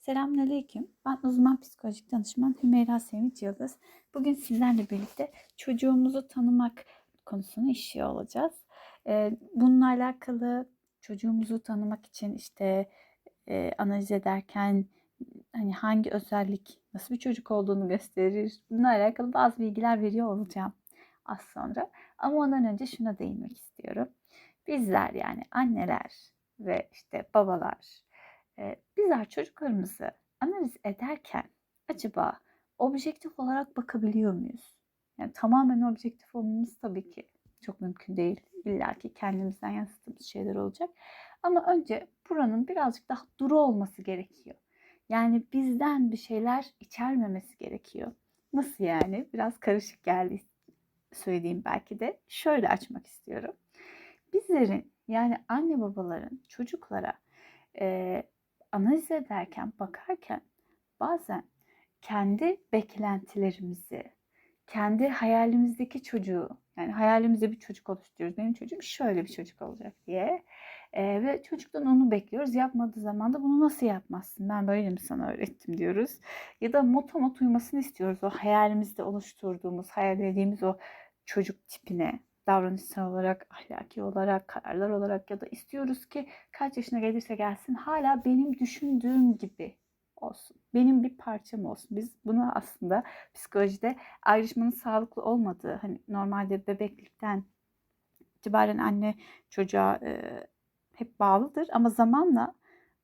Selamünaleyküm. Ben uzman psikolojik danışman Hümeyra Sevinç Yıldız. Bugün sizlerle birlikte çocuğumuzu tanımak konusunu işiyor olacağız. Ee, bununla alakalı çocuğumuzu tanımak için işte e, analiz ederken hani hangi özellik nasıl bir çocuk olduğunu gösterir. Bununla alakalı bazı bilgiler veriyor olacağım az sonra. Ama ondan önce şuna değinmek istiyorum. Bizler yani anneler ve işte babalar bizler çocuklarımızı analiz ederken acaba objektif olarak bakabiliyor muyuz? Yani tamamen objektif olmamız tabii ki çok mümkün değil. İlla ki kendimizden yansıttığımız şeyler olacak. Ama önce buranın birazcık daha duru olması gerekiyor. Yani bizden bir şeyler içermemesi gerekiyor. Nasıl yani? Biraz karışık geldi söyleyeyim belki de. Şöyle açmak istiyorum. Bizlerin yani anne babaların çocuklara e, analiz ederken, bakarken bazen kendi beklentilerimizi, kendi hayalimizdeki çocuğu, yani hayalimizde bir çocuk oluşturuyoruz. Benim çocuğum şöyle bir çocuk olacak diye. Ee, ve çocuktan onu bekliyoruz. Yapmadığı zaman da bunu nasıl yapmazsın? Ben böyle mi sana öğrettim diyoruz. Ya da motomot uymasını istiyoruz. O hayalimizde oluşturduğumuz, hayallediğimiz o çocuk tipine davranışsal olarak, ahlaki olarak, kararlar olarak ya da istiyoruz ki kaç yaşına gelirse gelsin hala benim düşündüğüm gibi olsun. Benim bir parçam olsun. Biz bunu aslında psikolojide ayrışmanın sağlıklı olmadığı, hani normalde bebeklikten itibaren anne çocuğa e, hep bağlıdır ama zamanla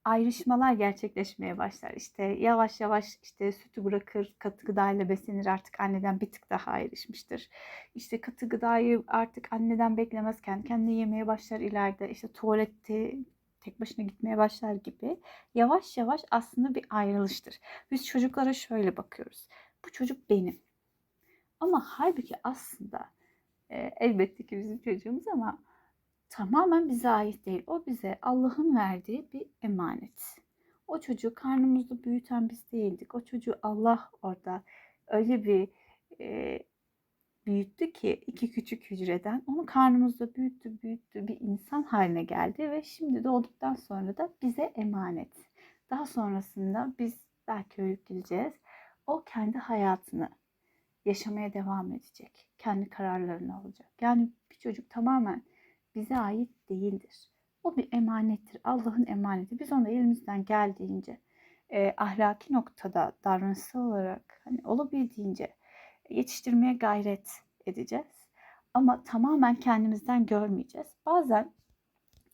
ayrışmalar gerçekleşmeye başlar. İşte yavaş yavaş işte sütü bırakır, katı gıdayla beslenir artık anneden bir tık daha ayrışmıştır. İşte katı gıdayı artık anneden beklemezken kendi yemeye başlar ileride. İşte tuvalette tek başına gitmeye başlar gibi yavaş yavaş aslında bir ayrılıştır. Biz çocuklara şöyle bakıyoruz. Bu çocuk benim. Ama halbuki aslında e, elbette ki bizim çocuğumuz ama tamamen bize ait değil. O bize Allah'ın verdiği bir emanet. O çocuğu karnımızda büyüten biz değildik. O çocuğu Allah orada öyle bir e, büyüttü ki iki küçük hücreden onu karnımızda büyüttü büyüttü bir insan haline geldi ve şimdi doğduktan sonra da bize emanet. Daha sonrasında biz belki ölüp gideceğiz. O kendi hayatını yaşamaya devam edecek. Kendi kararlarını alacak. Yani bir çocuk tamamen bize ait değildir. O bir emanettir. Allah'ın emaneti. Biz onu elimizden geldiğince e, ahlaki noktada davranışsal olarak hani olabildiğince yetiştirmeye gayret edeceğiz. Ama tamamen kendimizden görmeyeceğiz. Bazen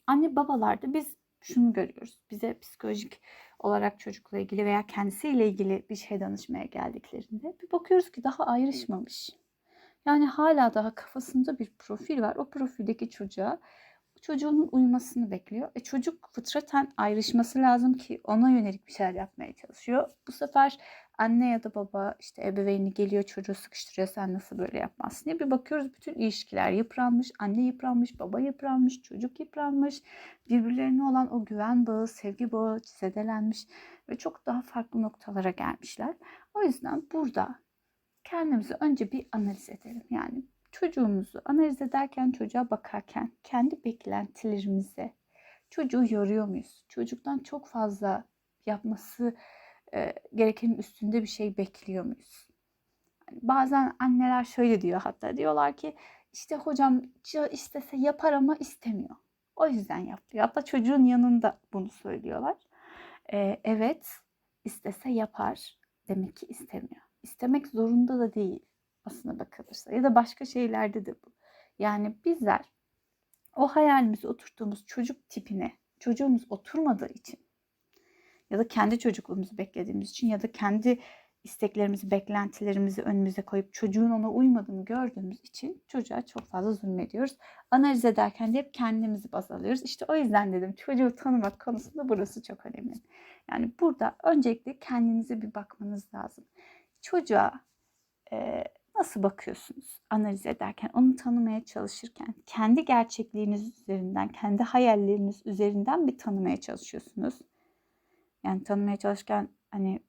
anne babalarda biz şunu görüyoruz. Bize psikolojik olarak çocukla ilgili veya kendisiyle ilgili bir şey danışmaya geldiklerinde bir bakıyoruz ki daha ayrışmamış. Yani hala daha kafasında bir profil var. O profildeki çocuğa çocuğunun uymasını bekliyor. E çocuk fıtraten ayrışması lazım ki ona yönelik bir şeyler yapmaya çalışıyor. Bu sefer anne ya da baba işte ebeveyni geliyor çocuğu sıkıştırıyor sen nasıl böyle yapmazsın diye bir bakıyoruz bütün ilişkiler yıpranmış. Anne yıpranmış, baba yıpranmış, çocuk yıpranmış. Birbirlerine olan o güven bağı, sevgi bağı zedelenmiş ve çok daha farklı noktalara gelmişler. O yüzden burada kendimizi önce bir analiz edelim. Yani çocuğumuzu analiz ederken, çocuğa bakarken kendi beklentilerimize çocuğu yoruyor muyuz? Çocuktan çok fazla yapması e, gerekenin üstünde bir şey bekliyor muyuz? Yani bazen anneler şöyle diyor hatta diyorlar ki işte hocam istese yapar ama istemiyor. O yüzden yapıyor. Hatta çocuğun yanında bunu söylüyorlar. E, evet istese yapar demek ki istemiyor. İstemek zorunda da değil aslına bakılırsa ya da başka şeylerde de bu. Yani bizler o hayalimizi oturttuğumuz çocuk tipine çocuğumuz oturmadığı için ya da kendi çocukluğumuzu beklediğimiz için ya da kendi isteklerimizi, beklentilerimizi önümüze koyup çocuğun ona uymadığını gördüğümüz için çocuğa çok fazla zulmediyoruz. Analiz ederken de hep kendimizi baz alıyoruz. İşte o yüzden dedim çocuğu tanımak konusunda burası çok önemli. Yani burada öncelikle kendinize bir bakmanız lazım. Çocuğa e, nasıl bakıyorsunuz analiz ederken, onu tanımaya çalışırken, kendi gerçekliğiniz üzerinden, kendi hayalleriniz üzerinden bir tanımaya çalışıyorsunuz. Yani tanımaya çalışırken hani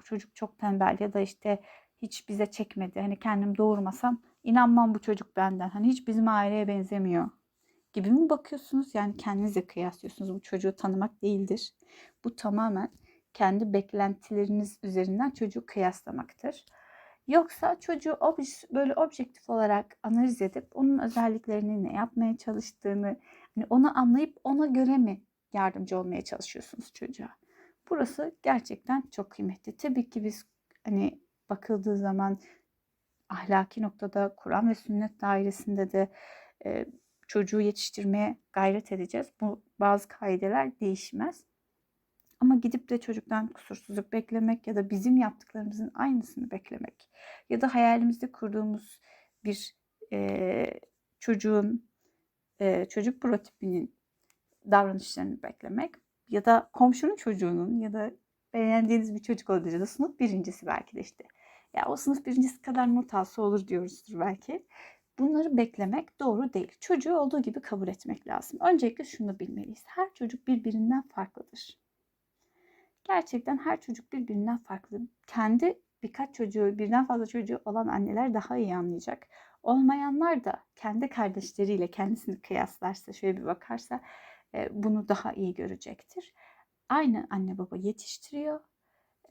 bu çocuk çok tembel ya da işte hiç bize çekmedi. Hani kendim doğurmasam inanmam bu çocuk benden. Hani hiç bizim aileye benzemiyor gibi mi bakıyorsunuz? Yani kendinizle kıyaslıyorsunuz. Bu çocuğu tanımak değildir. Bu tamamen kendi beklentileriniz üzerinden çocuğu kıyaslamaktır. Yoksa çocuğu obj- böyle objektif olarak analiz edip onun özelliklerini ne yapmaya çalıştığını hani onu anlayıp ona göre mi yardımcı olmaya çalışıyorsunuz çocuğa? Burası gerçekten çok kıymetli. Tabii ki biz hani bakıldığı zaman ahlaki noktada Kur'an ve sünnet dairesinde de e, çocuğu yetiştirmeye gayret edeceğiz. Bu bazı kaideler değişmez. Ama gidip de çocuktan kusursuzluk beklemek ya da bizim yaptıklarımızın aynısını beklemek ya da hayalimizde kurduğumuz bir e, çocuğun e, çocuk prototipinin davranışlarını beklemek ya da komşunun çocuğunun ya da beğendiğiniz bir çocuk olabilir ya da sınıf birincisi belki de işte. Ya o sınıf birincisi kadar not alsa olur diyoruzdur belki. Bunları beklemek doğru değil. Çocuğu olduğu gibi kabul etmek lazım. Öncelikle şunu bilmeliyiz. Her çocuk birbirinden farklıdır. Gerçekten her çocuk birbirinden farklı. Kendi birkaç çocuğu, birden fazla çocuğu olan anneler daha iyi anlayacak. Olmayanlar da kendi kardeşleriyle kendisini kıyaslarsa, şöyle bir bakarsa e, bunu daha iyi görecektir. Aynı anne baba yetiştiriyor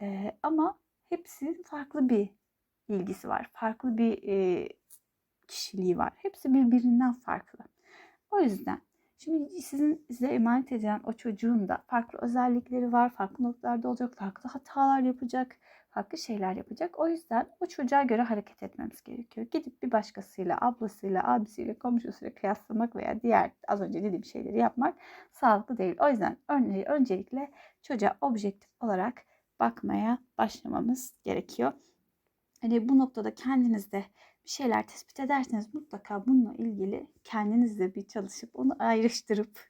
e, ama hepsinin farklı bir ilgisi var. Farklı bir e, kişiliği var. Hepsi birbirinden farklı. O yüzden şimdi sizin size emanet edilen o çocuğun da farklı özellikleri var. Farklı noktalarda olacak. Farklı hatalar yapacak. Farklı şeyler yapacak. O yüzden o çocuğa göre hareket etmemiz gerekiyor. Gidip bir başkasıyla, ablasıyla, abisiyle, komşusuyla kıyaslamak veya diğer az önce dediğim şeyleri yapmak sağlıklı değil. O yüzden önce, öncelikle çocuğa objektif olarak bakmaya başlamamız gerekiyor. Hani bu noktada kendinizde bir şeyler tespit ederseniz mutlaka bununla ilgili kendinizle bir çalışıp onu ayrıştırıp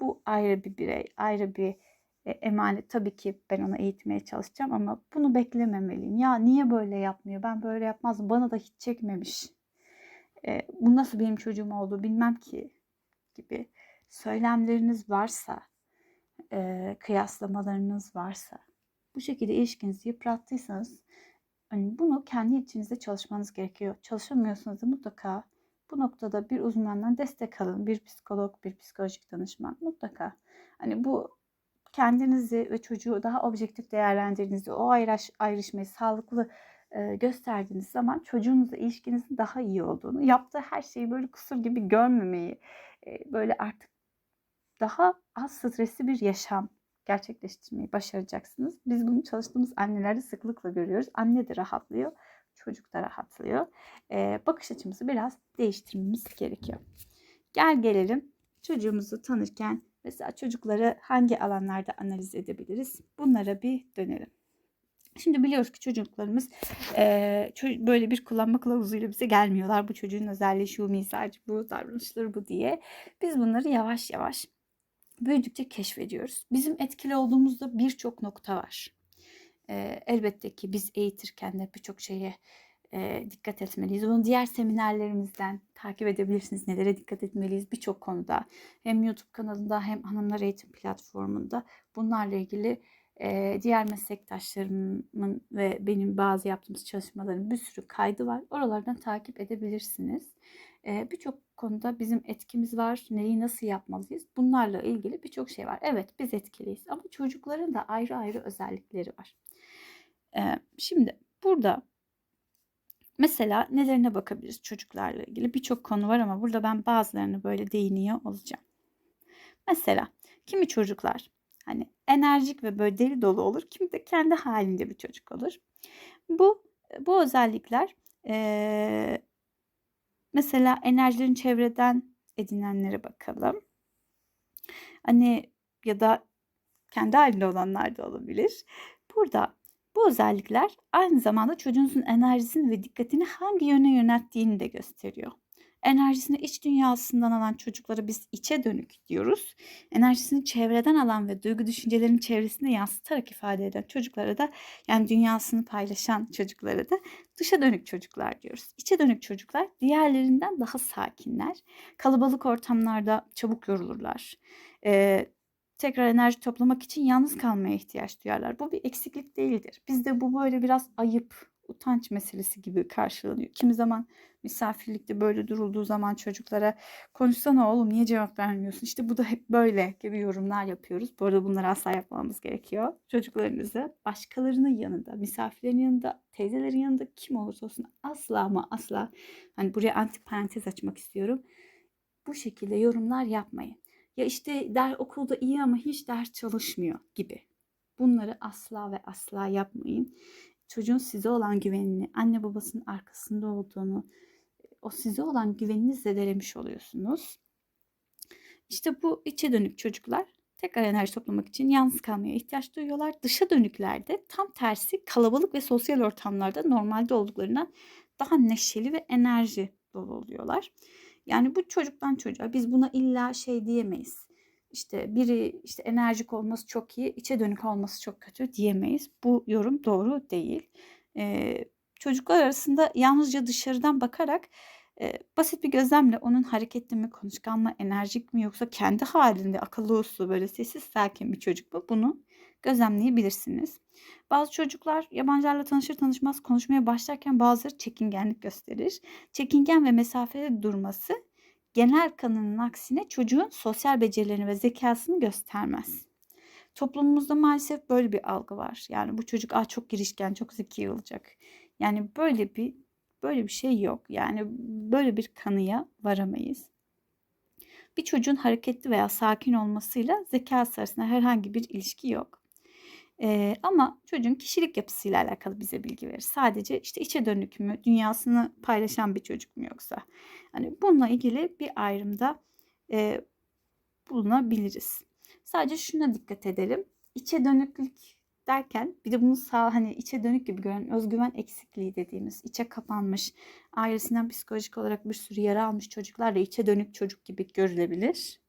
bu ayrı bir birey, ayrı bir e, emanet. Tabii ki ben onu eğitmeye çalışacağım ama bunu beklememeliyim. Ya niye böyle yapmıyor? Ben böyle yapmazdım. Bana da hiç çekmemiş. E, bu nasıl benim çocuğum oldu bilmem ki gibi söylemleriniz varsa, e, kıyaslamalarınız varsa, bu şekilde ilişkinizi yıprattıysanız hani bunu kendi içinizde çalışmanız gerekiyor. Çalışamıyorsanız da mutlaka bu noktada bir uzmandan destek alın. Bir psikolog, bir psikolojik danışman mutlaka. Hani bu kendinizi ve çocuğu daha objektif değerlendirdiğinizde o ayrış, ayrışmayı sağlıklı e, gösterdiğiniz zaman çocuğunuzla ilişkinizin daha iyi olduğunu, yaptığı her şeyi böyle kusur gibi görmemeyi, e, böyle artık daha az stresli bir yaşam gerçekleştirmeyi başaracaksınız. Biz bunu çalıştığımız annelerde sıklıkla görüyoruz. Anne de rahatlıyor, çocuk da rahatlıyor. Ee, bakış açımızı biraz değiştirmemiz gerekiyor. Gel gelelim çocuğumuzu tanırken mesela çocukları hangi alanlarda analiz edebiliriz? Bunlara bir dönelim. Şimdi biliyoruz ki çocuklarımız e, böyle bir kullanma kılavuzuyla bize gelmiyorlar. Bu çocuğun özelliği şu, mizacı bu, davranışları bu diye. Biz bunları yavaş yavaş büyüdükçe keşfediyoruz. Bizim etkili olduğumuzda birçok nokta var. E, elbette ki biz eğitirken de birçok şeye e, dikkat etmeliyiz. Bunu diğer seminerlerimizden takip edebilirsiniz. Nelere dikkat etmeliyiz birçok konuda. Hem YouTube kanalında hem Hanımlar Eğitim platformunda bunlarla ilgili e, diğer meslektaşlarımın ve benim bazı yaptığımız çalışmaların bir sürü kaydı var. Oralardan takip edebilirsiniz. E, birçok konuda bizim etkimiz var. Neyi nasıl yapmalıyız? Bunlarla ilgili birçok şey var. Evet biz etkiliyiz ama çocukların da ayrı ayrı özellikleri var. E, şimdi burada mesela nelerine bakabiliriz çocuklarla ilgili? Birçok konu var ama burada ben bazılarını böyle değiniyor olacağım. Mesela kimi çocuklar hani enerjik ve böyle deli dolu olur. Kimi de kendi halinde bir çocuk olur. Bu bu özellikler e, mesela enerjilerin çevreden edinenlere bakalım. Hani ya da kendi halinde olanlar da olabilir. Burada bu özellikler aynı zamanda çocuğunuzun enerjisini ve dikkatini hangi yöne yönelttiğini de gösteriyor. Enerjisini iç dünyasından alan çocuklara biz içe dönük diyoruz. Enerjisini çevreden alan ve duygu düşüncelerin çevresine yansıtarak ifade eden çocuklara da yani dünyasını paylaşan çocuklara da dışa dönük çocuklar diyoruz. İçe dönük çocuklar diğerlerinden daha sakinler. Kalabalık ortamlarda çabuk yorulurlar. Ee, tekrar enerji toplamak için yalnız kalmaya ihtiyaç duyarlar. Bu bir eksiklik değildir. Bizde bu böyle biraz ayıp, utanç meselesi gibi karşılanıyor. Kimi zaman misafirlikte böyle durulduğu zaman çocuklara konuşsana oğlum niye cevap vermiyorsun? İşte bu da hep böyle gibi yorumlar yapıyoruz. Bu arada bunları asla yapmamamız gerekiyor. Çocuklarınızı başkalarının yanında, misafirlerin yanında, teyzelerin yanında kim olursa olsun asla ama asla hani buraya anti parantez açmak istiyorum. Bu şekilde yorumlar yapmayın. Ya işte der okulda iyi ama hiç ders çalışmıyor gibi. Bunları asla ve asla yapmayın. Çocuğun size olan güvenini, anne babasının arkasında olduğunu, o size olan güvenini zedelemiş oluyorsunuz. İşte bu içe dönük çocuklar tekrar enerji toplamak için yalnız kalmaya ihtiyaç duyuyorlar. Dışa dönüklerde tam tersi kalabalık ve sosyal ortamlarda normalde olduklarından daha neşeli ve enerji dolu oluyorlar. Yani bu çocuktan çocuğa biz buna illa şey diyemeyiz. İşte biri işte enerjik olması çok iyi, içe dönük olması çok kötü diyemeyiz. Bu yorum doğru değil. Ee, çocuklar arasında yalnızca dışarıdan bakarak e, basit bir gözlemle onun hareketli mi, konuşkan mı, enerjik mi yoksa kendi halinde akıllı uslu böyle sessiz sakin bir çocuk mu bunu gözlemleyebilirsiniz. Bazı çocuklar yabancılarla tanışır tanışmaz konuşmaya başlarken bazıları çekingenlik gösterir. Çekingen ve mesafeli durması genel kanının aksine çocuğun sosyal becerilerini ve zekasını göstermez. Toplumumuzda maalesef böyle bir algı var. Yani bu çocuk ah çok girişken, çok zeki olacak. Yani böyle bir böyle bir şey yok. Yani böyle bir kanıya varamayız. Bir çocuğun hareketli veya sakin olmasıyla zeka arasında herhangi bir ilişki yok. Ee, ama çocuğun kişilik yapısıyla alakalı bize bilgi verir. Sadece işte içe dönük mü, dünyasını paylaşan bir çocuk mu yoksa? Hani bununla ilgili bir ayrımda e, bulunabiliriz. Sadece şuna dikkat edelim. İçe dönüklük derken bir de bunu sağ hani içe dönük gibi gören özgüven eksikliği dediğimiz içe kapanmış ailesinden psikolojik olarak bir sürü yara almış çocuklar da içe dönük çocuk gibi görülebilir.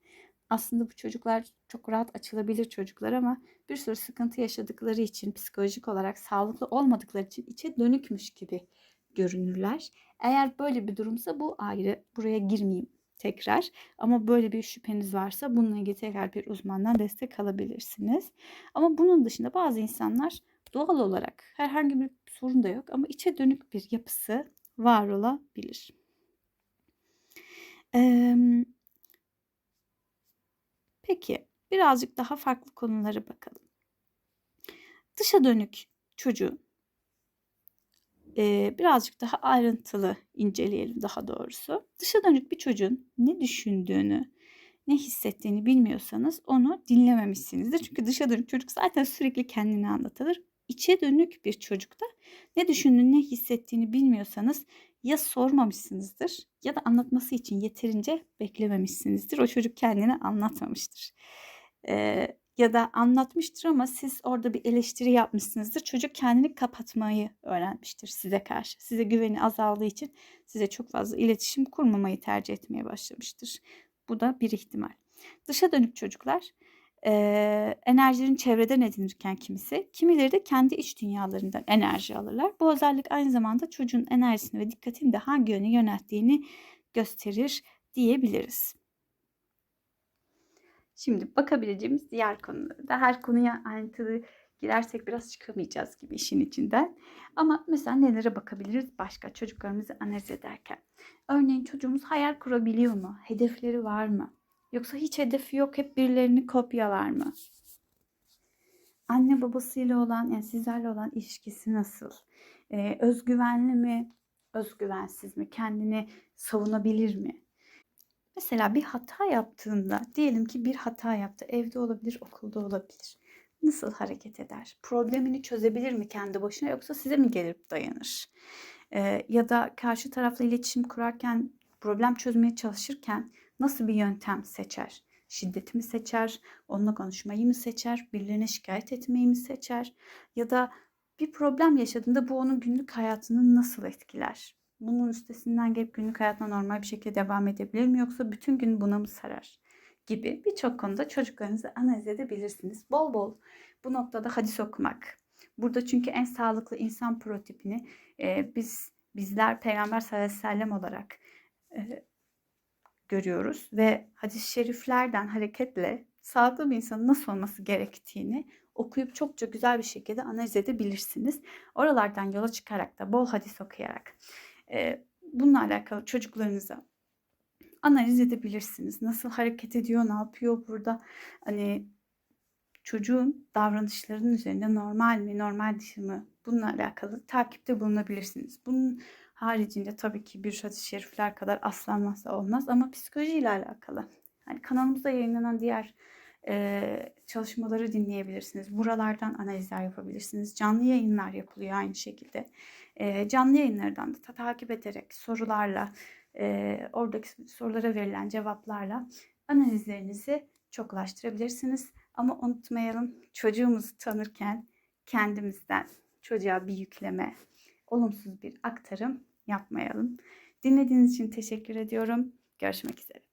Aslında bu çocuklar çok rahat açılabilir çocuklar ama bir sürü sıkıntı yaşadıkları için psikolojik olarak sağlıklı olmadıkları için içe dönükmüş gibi görünürler. Eğer böyle bir durumsa bu ayrı. Buraya girmeyeyim tekrar. Ama böyle bir şüpheniz varsa bununla ilgili tekrar bir uzmandan destek alabilirsiniz. Ama bunun dışında bazı insanlar doğal olarak herhangi bir sorun da yok ama içe dönük bir yapısı var olabilir. Ee, peki birazcık daha farklı konulara bakalım. Dışa dönük çocuğun e, birazcık daha ayrıntılı inceleyelim daha doğrusu. Dışa dönük bir çocuğun ne düşündüğünü, ne hissettiğini bilmiyorsanız onu dinlememişsinizdir. Çünkü dışa dönük çocuk zaten sürekli kendini anlatılır. İçe dönük bir çocukta ne düşündüğünü, ne hissettiğini bilmiyorsanız ya sormamışsınızdır ya da anlatması için yeterince beklememişsinizdir. O çocuk kendini anlatmamıştır. Ee, ya da anlatmıştır ama siz orada bir eleştiri yapmışsınızdır. Çocuk kendini kapatmayı öğrenmiştir size karşı. Size güveni azaldığı için size çok fazla iletişim kurmamayı tercih etmeye başlamıştır. Bu da bir ihtimal. Dışa dönük çocuklar e, enerjilerini çevreden edinirken kimisi, kimileri de kendi iç dünyalarından enerji alırlar. Bu özellik aynı zamanda çocuğun enerjisini ve dikkatini de hangi yöne yönelttiğini gösterir diyebiliriz. Şimdi bakabileceğimiz diğer konuları da her konuya ayrıntılı girersek biraz çıkamayacağız gibi işin içinden. Ama mesela nelere bakabiliriz başka çocuklarımızı analiz ederken? Örneğin çocuğumuz hayal kurabiliyor mu? Hedefleri var mı? Yoksa hiç hedefi yok hep birilerini kopyalar mı? Anne babasıyla olan yani sizlerle olan ilişkisi nasıl? Ee, özgüvenli mi? Özgüvensiz mi? Kendini savunabilir mi? Mesela bir hata yaptığında diyelim ki bir hata yaptı. Evde olabilir, okulda olabilir. Nasıl hareket eder? Problemini çözebilir mi kendi başına yoksa size mi gelip dayanır? Ee, ya da karşı tarafla iletişim kurarken, problem çözmeye çalışırken nasıl bir yöntem seçer? Şiddeti mi seçer? Onunla konuşmayı mı seçer? Birilerine şikayet etmeyi mi seçer? Ya da bir problem yaşadığında bu onun günlük hayatını nasıl etkiler? Bunun üstesinden gelip günlük hayatına normal bir şekilde devam edebilir mi yoksa bütün gün buna mı sarar gibi birçok konuda çocuklarınızı analiz edebilirsiniz. Bol bol bu noktada hadis okumak. Burada çünkü en sağlıklı insan prototipini e, biz bizler Peygamber sallallahu aleyhi ve sellem olarak e, görüyoruz ve hadis-i şeriflerden hareketle sağlıklı bir insanın nasıl olması gerektiğini okuyup çokça güzel bir şekilde analiz edebilirsiniz. Oralardan yola çıkarak da bol hadis okuyarak e, bununla alakalı çocuklarınıza analiz edebilirsiniz. Nasıl hareket ediyor, ne yapıyor burada? Hani çocuğun davranışlarının üzerinde normal mi, normal dışı mı? Bununla alakalı takipte bulunabilirsiniz. Bunun haricinde tabii ki bir hadis-i şerifler kadar aslanmazsa olmaz ama psikoloji ile alakalı. Hani kanalımızda yayınlanan diğer e, çalışmaları dinleyebilirsiniz. Buralardan analizler yapabilirsiniz. Canlı yayınlar yapılıyor aynı şekilde. E, canlı yayınlardan da ta- takip ederek sorularla, e, oradaki sorulara verilen cevaplarla analizlerinizi çoklaştırabilirsiniz. Ama unutmayalım çocuğumuzu tanırken kendimizden çocuğa bir yükleme, olumsuz bir aktarım yapmayalım. Dinlediğiniz için teşekkür ediyorum. Görüşmek üzere.